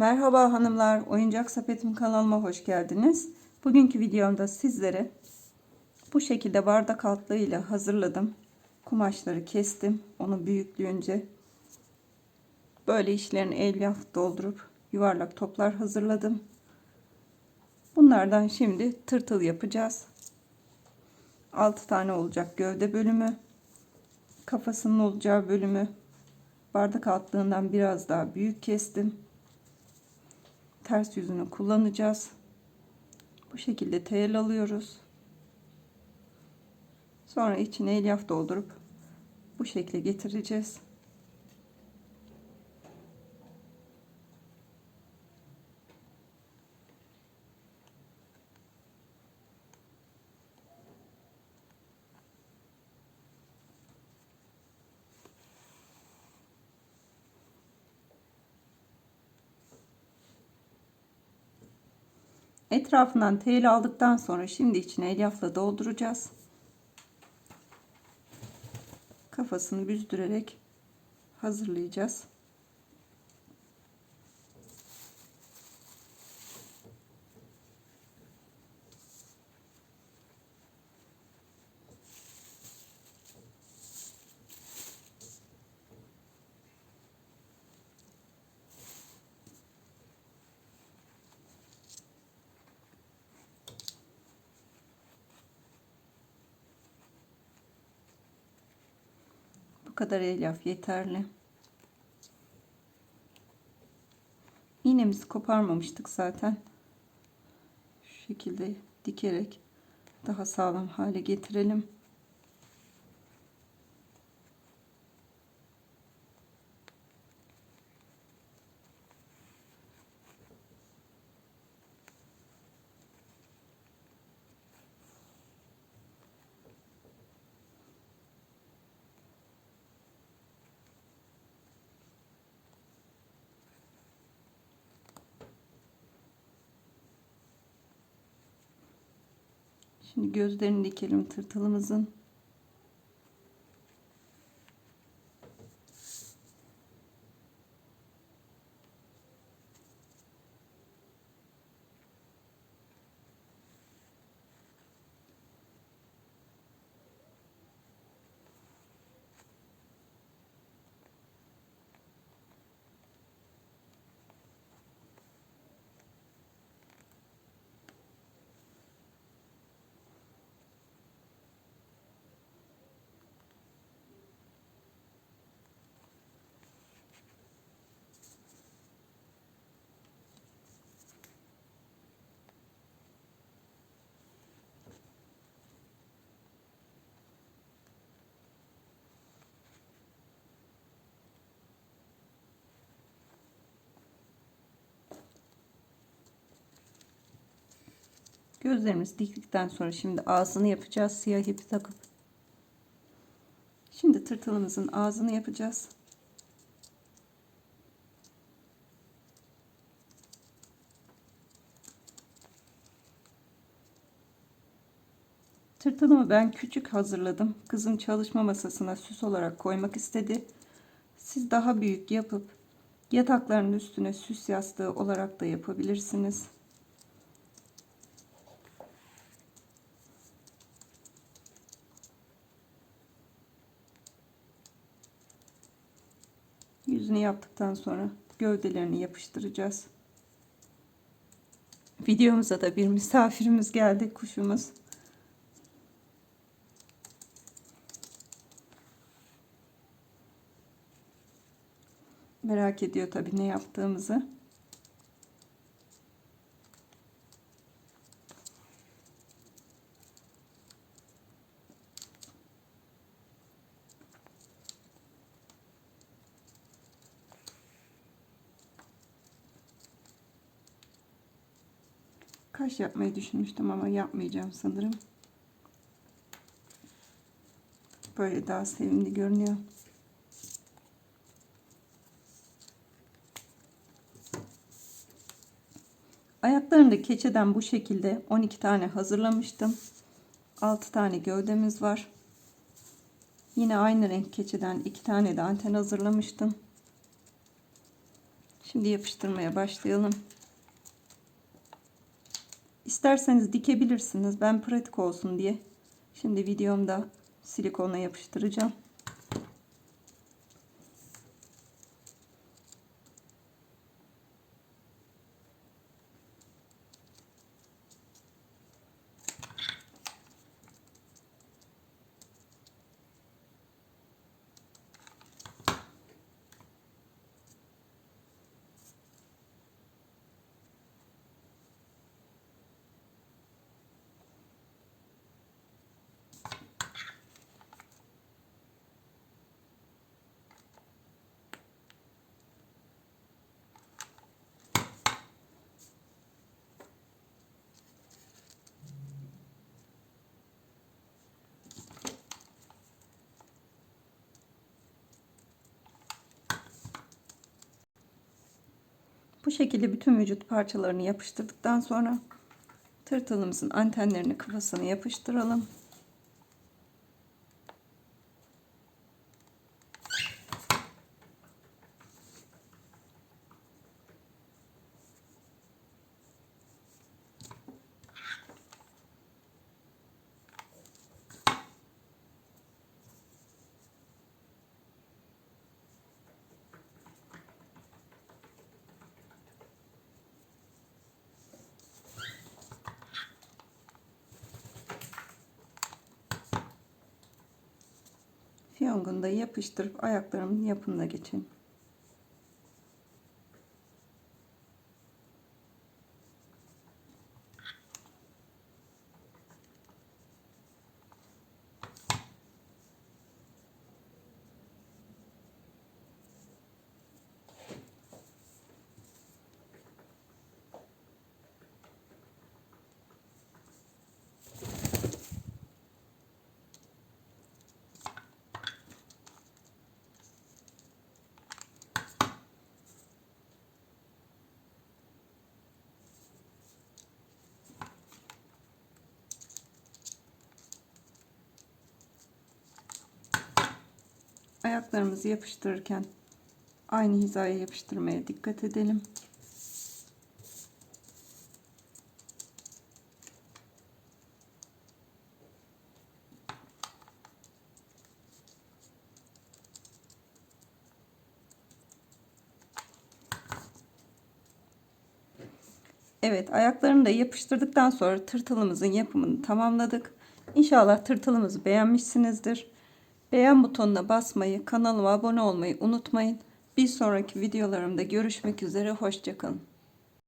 Merhaba hanımlar, Oyuncak Sepetim kanalıma hoş geldiniz. Bugünkü videomda sizlere bu şekilde bardak altlığıyla hazırladım. Kumaşları kestim, onu büyüklüğünce. Böyle işlerini elyaf doldurup yuvarlak toplar hazırladım. Bunlardan şimdi tırtıl yapacağız. 6 tane olacak gövde bölümü. Kafasının olacağı bölümü. Bardak altlığından biraz daha büyük kestim ters yüzünü kullanacağız. Bu şekilde tel alıyoruz. Sonra içine elyaf doldurup bu şekle getireceğiz. Etrafından tel aldıktan sonra şimdi içine elyafla dolduracağız. Kafasını büzdürerek hazırlayacağız. Kadar elyaf yeterli. İğnemizi koparmamıştık zaten. Şu şekilde dikerek daha sağlam hale getirelim. Şimdi gözlerini dikelim tırtılımızın. Gözlerimizi diktikten sonra şimdi ağzını yapacağız. Siyah ipi takıp. Şimdi tırtılımızın ağzını yapacağız. Tırtılımı ben küçük hazırladım. Kızım çalışma masasına süs olarak koymak istedi. Siz daha büyük yapıp yatakların üstüne süs yastığı olarak da yapabilirsiniz. Yüzünü yaptıktan sonra gövdelerini yapıştıracağız. Videomuza da bir misafirimiz geldi, kuşumuz. Merak ediyor tabii ne yaptığımızı. Kaş yapmayı düşünmüştüm ama yapmayacağım sanırım. Böyle daha sevimli görünüyor. Ayaklarını da keçeden bu şekilde 12 tane hazırlamıştım. 6 tane gövdemiz var. Yine aynı renk keçeden 2 tane de anten hazırlamıştım. Şimdi yapıştırmaya başlayalım. İsterseniz dikebilirsiniz. Ben pratik olsun diye. Şimdi videomda silikonla yapıştıracağım. Bu şekilde bütün vücut parçalarını yapıştırdıktan sonra tırtılımızın antenlerini kafasına yapıştıralım. Fiyongunu da yapıştırıp ayaklarımın yapımına geçelim. Ayaklarımızı yapıştırırken aynı hizaya yapıştırmaya dikkat edelim. Evet ayaklarını da yapıştırdıktan sonra tırtılımızın yapımını tamamladık. İnşallah tırtılımızı beğenmişsinizdir. Beğen butonuna basmayı, kanalıma abone olmayı unutmayın. Bir sonraki videolarımda görüşmek üzere. Hoşçakalın.